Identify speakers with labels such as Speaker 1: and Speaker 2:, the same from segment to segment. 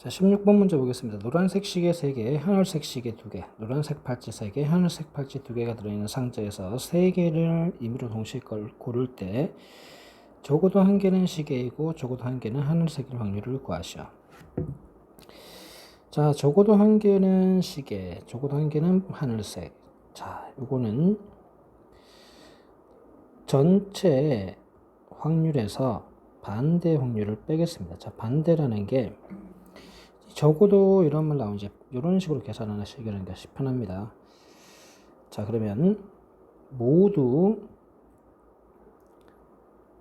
Speaker 1: 자, 16번 문제 보겠습니다. 노란색 시계 3개, 하늘색 시계 2개, 노란색 팔찌 3개, 하늘색 팔찌 2개가 들어있는 상자에서 3개를 임의로 동시에 걸- 고를 때 적어도 한 개는 시계이고 적어도 한 개는 하늘색일 확률을 구하시오. 자, 적어도 한 개는 시계, 적어도 한 개는 하늘색. 자, 요거는 전체 확률에서 반대 확률을 빼겠습니다. 자, 반대라는 게 적어도 이런 말 나오면 이제 이런 식으로 계산하시는 것이 편합니다. 자, 그러면 모두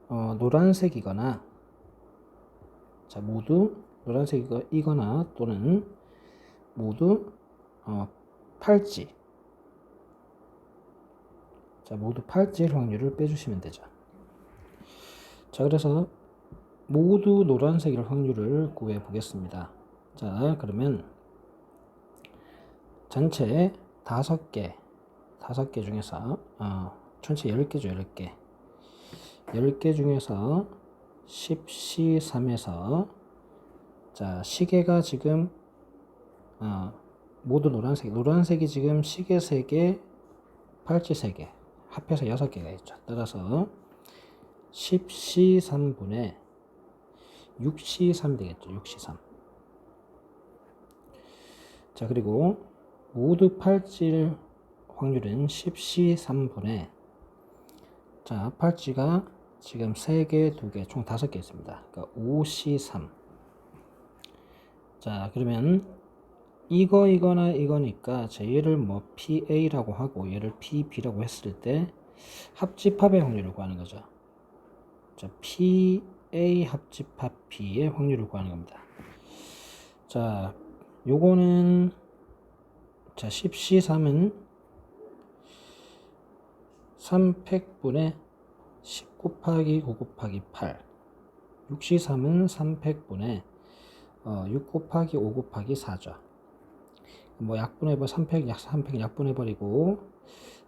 Speaker 1: 어, 노란색이거나 자, 모두 노란색이거나 또는 모두 어, 팔찌 자, 모두 팔찌일 확률을 빼주시면 되죠. 자, 그래서 모두 노란색일 확률을 구해 보겠습니다. 자, 그러면 전체 다섯 개, 다섯 개 중에서 어, 전체 열 개죠, 열 개. 열개 중에서 10시 3에서 자, 시계가 지금 어, 모두 노란색. 노란색이 지금 시계 3개, 팔찌 3개. 합해서 6개가 있죠. 따라서 10시 3분의 6시 3 되겠죠. 6시 3. 자, 그리고 모두 팔찌일 확률은 10시 3분의 자, 팔찌가 지금 3개, 2개, 총 5개 있습니다. 그러니까 5시 3. 자, 그러면 이거 이거나 이거니까 자, 얘를 뭐 PA라고 하고 얘를 PB라고 했을 때 합집합의 확률을 구하는 거죠. 자, PA 합집합 B의 확률을 구하는 겁니다. 자, 요거는 자, 10시 3은 300분의 10 곱하기 9 곱하기 8 6시 3은 300분의 어, 6 곱하기 5 곱하기 4죠. 뭐 약분해버 300, 약, 300 약분해버리고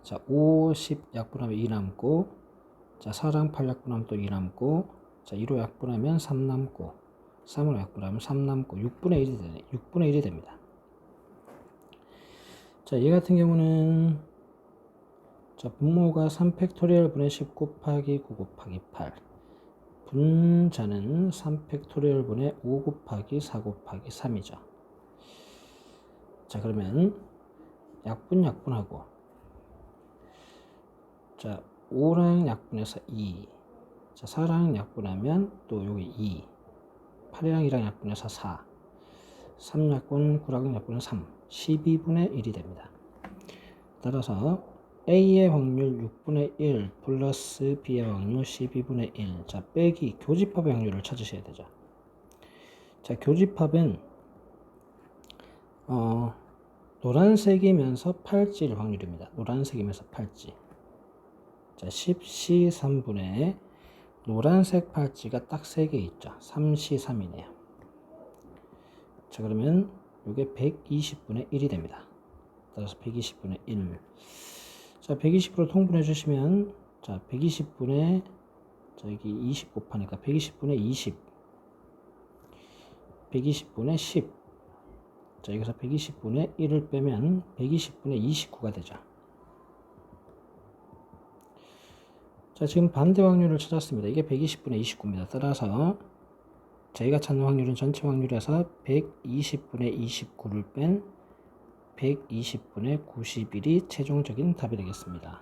Speaker 1: 자, 50 약분하면 2 남고 자, 4랑 8 약분하면 또 2 남고 자, 2로 약분하면 3 남고 3으로 약분하면 3 남고 6분의 1이 되네. 6분의 1이 됩니다. 자, 얘 같은 경우는 자, 분모가 3 팩토리얼 분의 10 곱하기 9 곱하기 8 분자는 3 팩토리얼 분의 5 곱하기 4 곱하기 3이죠. 자, 그러면 약분 약분하고 자, 5랑 약분해서 2 자, 4랑 약분하면 또 여기 2 8이랑 2랑 약분해서 4 3 약분 9랑 약분은 3 12분의 1이 됩니다. 따라서 A의 확률 6분의 1 플러스 B의 확률 12분의 1. 자, 빼기 교집합의 확률을 찾으셔야 되죠. 자, 교집합은 어, 노란색이면서 팔찌일 확률입니다. 노란색이면서 팔찌. 자, 10시 3분의 노란색 팔찌가 딱 3개 있죠. 3시 3이네요. 자, 그러면 이게 120분의 1이 됩니다. 따라서 120분의 1. 자, 120으로 통분해 주시면 자, 120분의 자, 여기 20 곱하니까 120분의 20. 120분의 10. 자, 여기서 120분의 1을 빼면 120분의 29가 되죠. 자, 지금 반대 확률을 찾았습니다. 이게 120분의 29입니다. 따라서 저희가 찾는 확률은 전체 확률에서 120분의 29를 뺀 120분의 91이 최종적인 답이 되겠습니다.